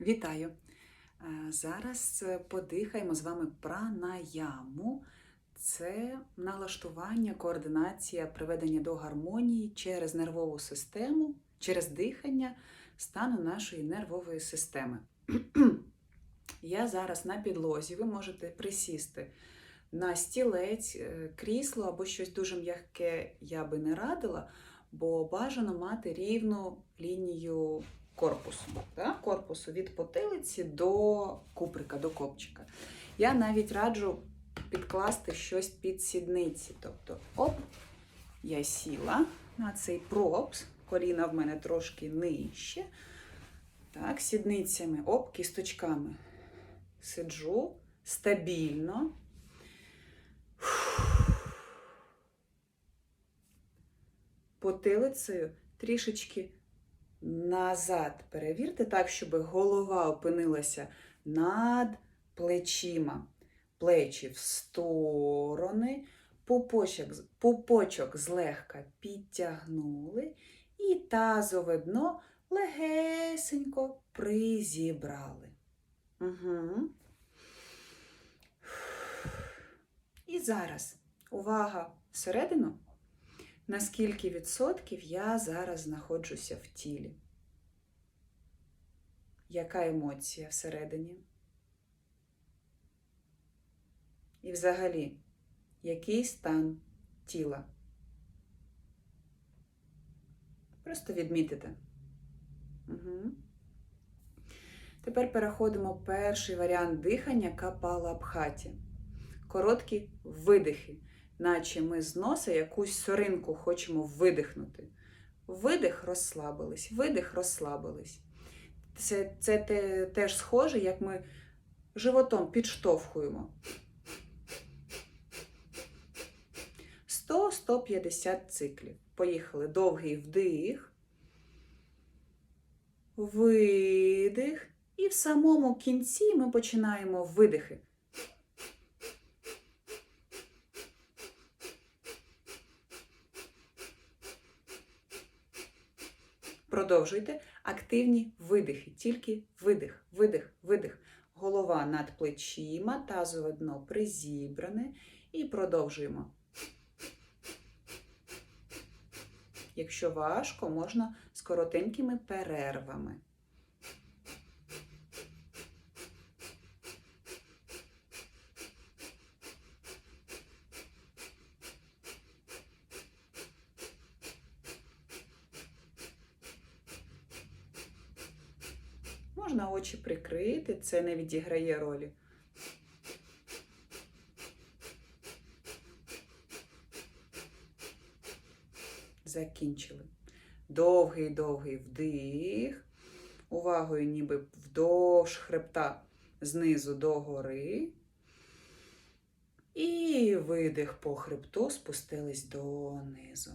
Вітаю! Е, Зараз е, подихаємо з вами пранаяму. Це налаштування, координація, приведення до гармонії через нервову систему, через дихання стану нашої нервової системи. Я зараз на підлозі, ви можете присісти на стілець, е, крісло або щось дуже м'яке я би не радила, бо бажано мати рівну лінію корпусу. Так? Корпусу від потилиці до куприка, до копчика. Я навіть раджу підкласти щось під сідниці. Тобто, оп, я сіла на цей пропс, коліна в мене трошки нижче. Так, сідницями, оп, кісточками. Сиджу стабільно. Потилицею трішечки назад перевірте так, щоб голова опинилася над плечима. Плечі в сторони, пупочок, пупочок злегка підтягнули і тазове дно легесенько призібрали. Угу. І зараз увага всередину. На скільки відсотків я зараз знаходжуся в тілі? Яка емоція всередині? І взагалі, який стан тіла? Просто відмітите. Угу. Тепер переходимо перший варіант дихання капалабхаті. Короткі видихи, наче ми з носа якусь соринку хочемо видихнути. Видих розслабились, видих розслабились. Це, це те, теж схоже, як ми животом підштовхуємо. 100-150 циклів. Поїхали. Довгий вдих, видих. І в самому кінці ми починаємо видихи. Продовжуйте активні видихи, тільки видих, видих, видих. Голова над плечима, тазове дно призібране. І продовжуємо. Якщо важко, можна з коротенькими перервами. Можна очі прикрити, це не відіграє ролі. Закінчили. Довгий довгий вдих. Увагою ніби вдовж хребта знизу до гори. І видих по хребту спустились донизу.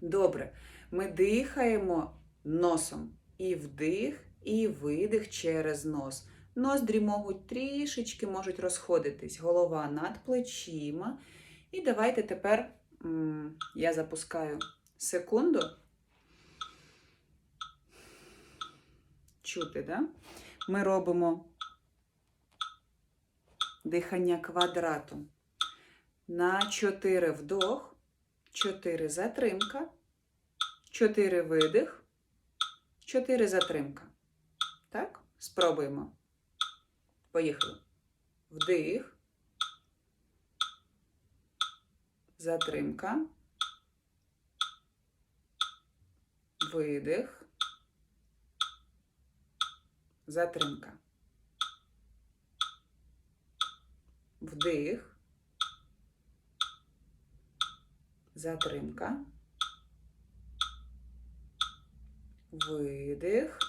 Добре. Ми дихаємо носом. І вдих, і видих через нос. Ноздрі можуть трішечки можуть розходитись. Голова над плечима. І давайте тепер я запускаю секунду. Чути, да? Ми робимо дихання квадратом. На 4 вдох, 4 затримка, 4 видих, 4 затримка. Так? Спробуємо. Поїхали. Вдих. Затримка. Видих. Затримка. Вдих. Затримка. Видих.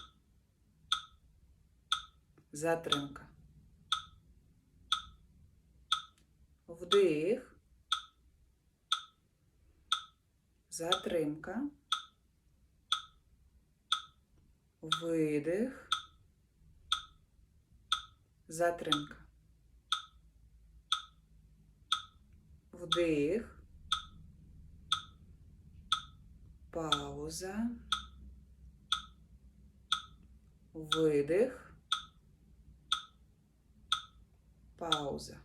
Затримка. Вдих. Затримка. Видих. Затримка. Вдих. Пауза. Видих. Пауза.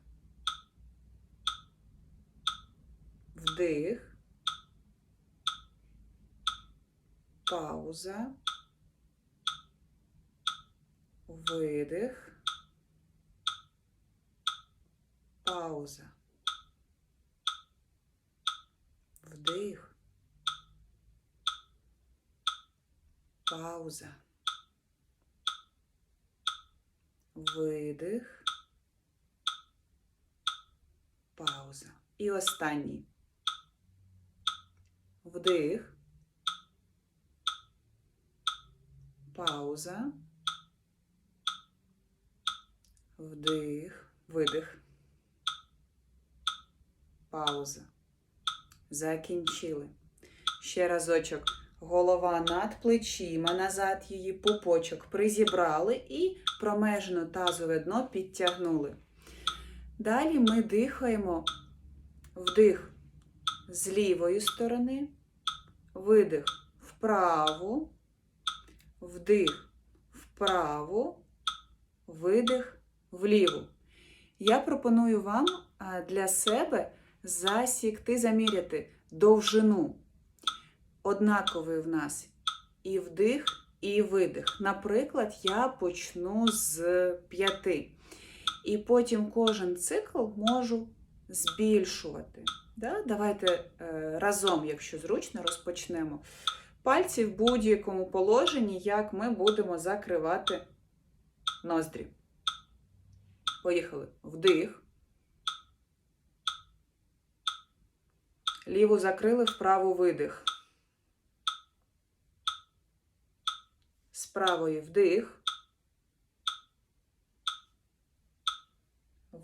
Вдих. Пауза. Видих. Пауза. Вдих. Пауза. Видих. Пауза. І останній. Вдих. Пауза. Вдих. Видих. Пауза. Закінчили. Ще разочок. Голова над плечима, назад її пупочок призібрали і промежно тазове дно підтягнули. Далі ми дихаємо вдих з лівої сторони, видих вправо, вдих вправо, видих вліву. Я пропоную вам для себе засікти, заміряти довжину. Однаковий в нас і вдих, і видих. Наприклад, я почну з п'яти. І потім кожен цикл можу збільшувати. Да? Давайте е, разом, якщо зручно, розпочнемо. Пальці в будь-якому положенні, як ми будемо закривати ноздрі. Поїхали. Вдих. Ліву закрили, вправу видих. З правої вдих.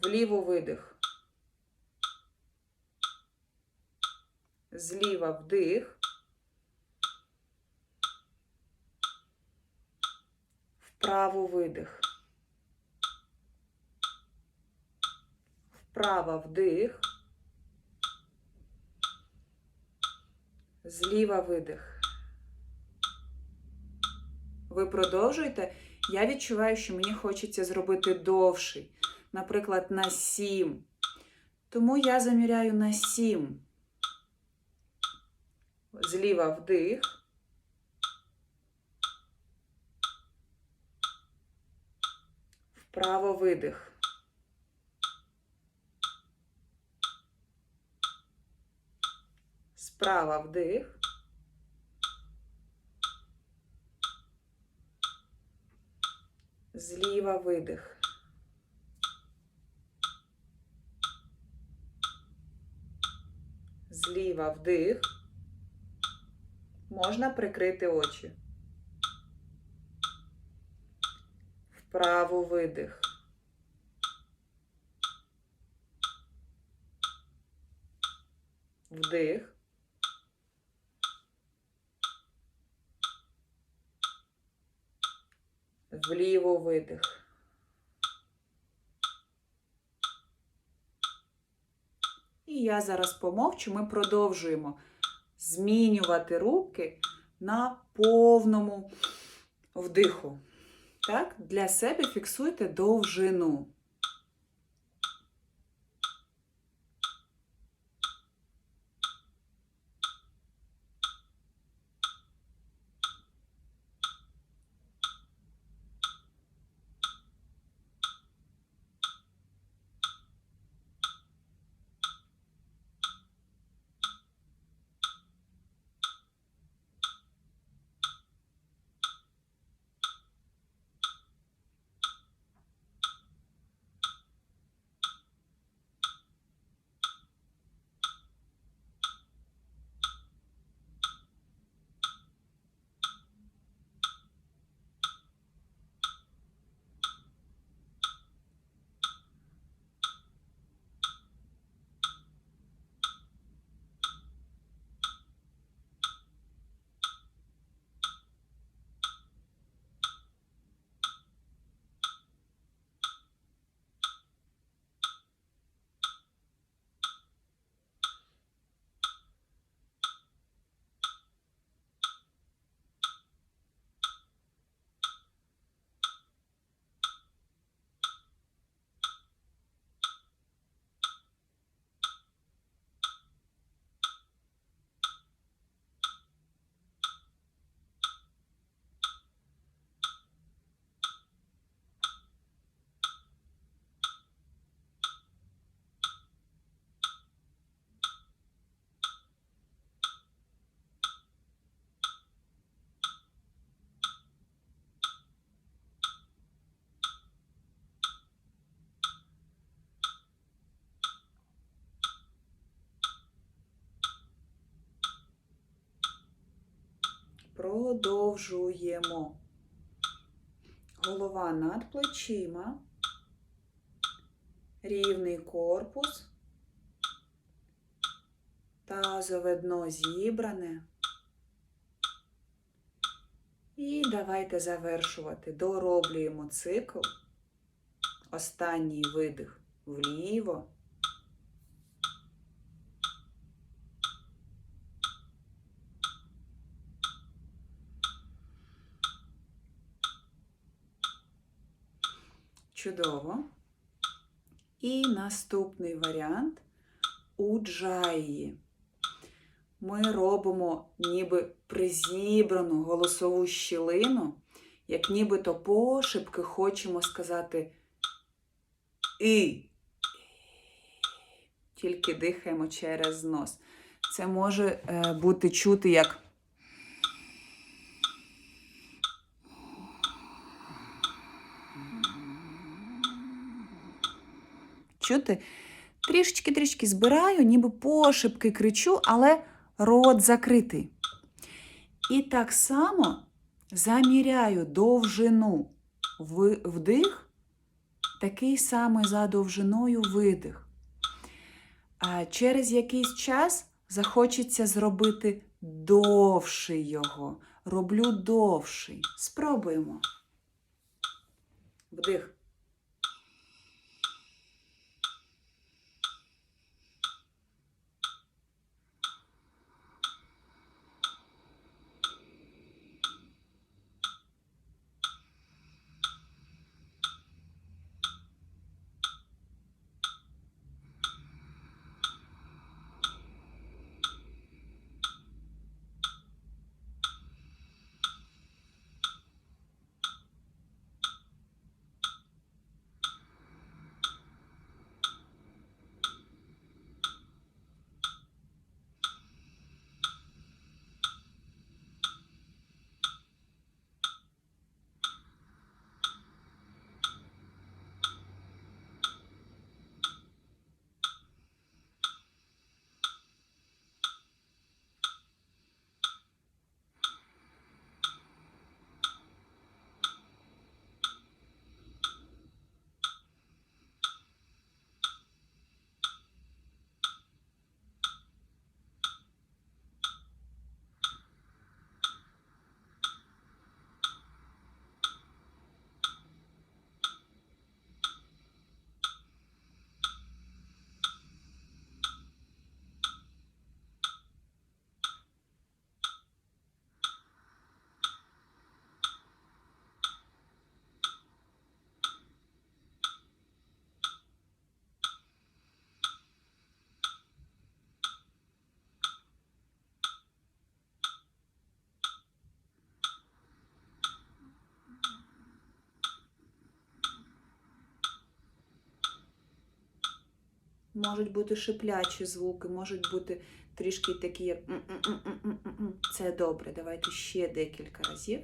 Вліву видих. Зліва вдих. Вправо видих. Вправо вдих. Зліва видих. Ви продовжуєте. Я відчуваю, що мені хочеться зробити довший. Наприклад, на 7. Тому я заміряю на 7. Зліва вдих. Вправо видих. Справа вдих. Зліва видих. Зліва вдих. Можна прикрити очі. Вправо видих. Вдих. Вліво видих. Я зараз помовчу, ми продовжуємо змінювати руки на повному вдиху. Так? Для себе фіксуйте довжину. Продовжуємо. Голова над плечима. Рівний корпус. Тазове дно зібране. І давайте завершувати. Дороблюємо цикл. Останній видих вліво. Чудово. І наступний варіант уджаї. Ми робимо ніби призібрану голосову щілину, як нібито пошепки хочемо сказати і. Тільки дихаємо через нос. Це може е, бути чути як. Чути? Трішечки-трішки збираю, ніби пошепки кричу, але рот закритий. І так само заміряю довжину вдих, такий самий за довжиною видих. А через якийсь час захочеться зробити довший його. Роблю довший. Спробуємо. Вдих. Можуть бути шиплячі звуки, можуть бути трішки такі, як це добре. Давайте ще декілька разів.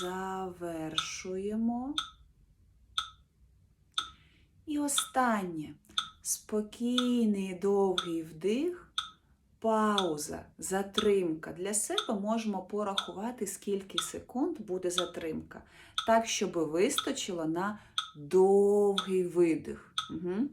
Завершуємо. І останнє спокійний довгий вдих, пауза, затримка. Для себе можемо порахувати, скільки секунд буде затримка. Так, щоб вистачило на довгий видих. Угу.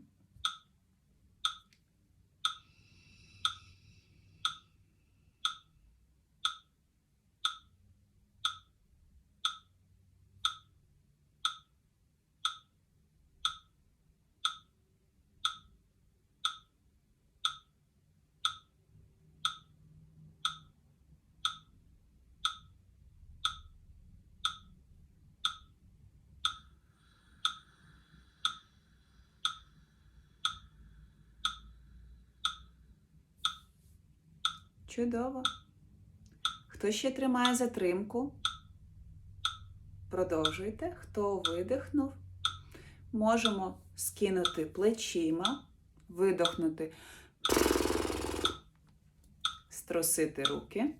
Чудово. Хто ще тримає затримку? Продовжуйте. Хто видихнув? Можемо скинути плечима, видохнути, струсити руки.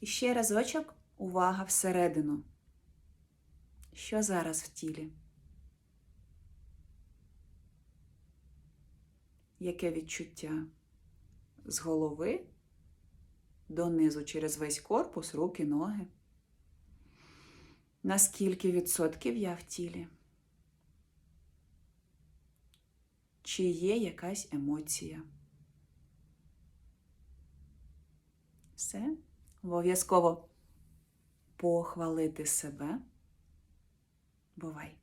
І ще разочок увага всередину. Що зараз в тілі? Яке відчуття? З голови донизу через весь корпус, руки, ноги. Наскільки відсотків я в тілі? Чи є якась емоція? Все. Обов'язково похвалити себе. Бувай!